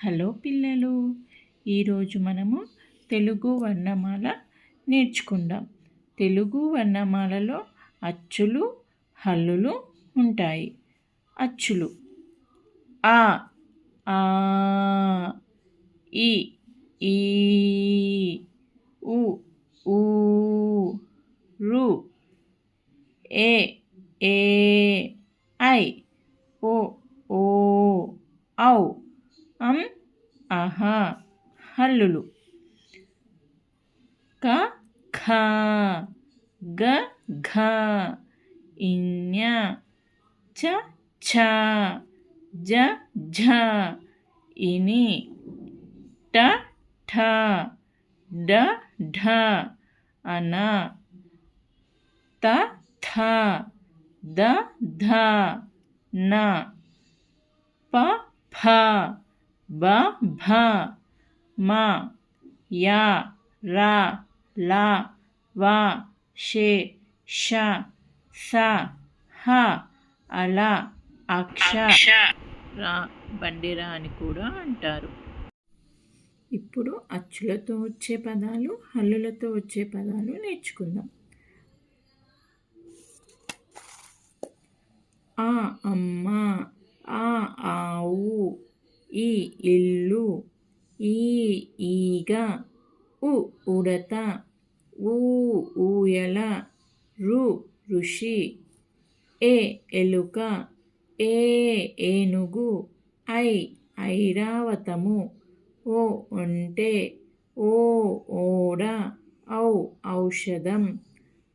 Hello పిల్లలు ఈరోజు మనము తెలుగు వర్ణమాల నేర్చుకుందాం. తెలుగు వర్ణమాలలో అచ్చులు హల్లులు ఉంటాయి. అచ్చులు. ఆ ఆ ఈ ఈ ఉ ఊ రు ఏ ఏ ఐ ఓ ఓ ఔ. అం అహ హల్లులు. క ఖ గ ఘ ఇన్య చ ఛ జ ఝ ఇని ట ఠ డ ఢ అన త థ ద ధ న ప ఫ బ భ మ యా రా లా వా షే ష స హ అల అక్ష రా బండిరా అని కూడా అంటారు. ఇప్పుడు అచ్చులతో వచ్చే పదాలు హల్లులతో వచ్చే పదాలు నేర్చుకుందాం. ఆ అమ్మ. ఈ ఇల్లు ఈ ఈగ ఉ ఉడత ఊ ఊయల రు ఋషి ఏ ఎలుక ఏ ఏనుగు ఐ ఐరావతము ఓ ఒంటె ఓ ఓడ ఔ ఔషధం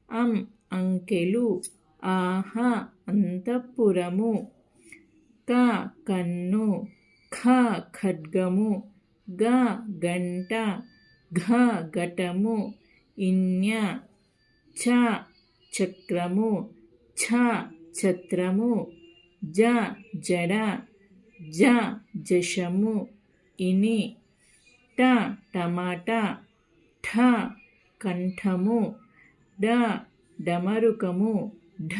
అం అంకెలు ఆహ అంతఃపురము క కన్ను ఖ ఖడ్గము గ గంట ఘ ఘటము ఇన్య చ చక్రము ఛ ఛత్రము జ జడ జ జశము ఇని ట టమాటా ఠ కంఠము డ డమరుకము ఢ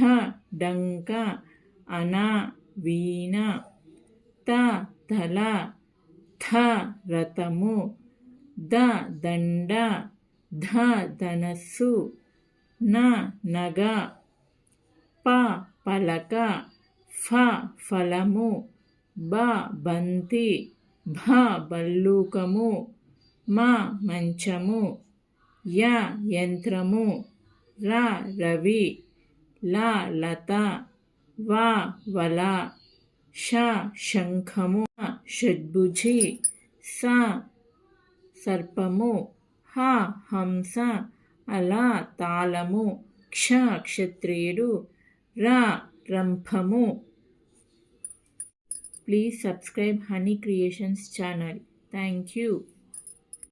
డంక అన వీణ త తల థ రథము ద దండ ధ ధనస్సు న నగ ప పలక ఫ ఫలము బ బంతి భ బల్లూకము మ మంచము య యంత్రము ర రవి ల లత వా వల ష శంఖము షడ్భుజి స సర్పము హ హంస అల తాళము క్ష క్షత్రియుడు ర రంభము. Please subscribe honey creations channel. Thank you.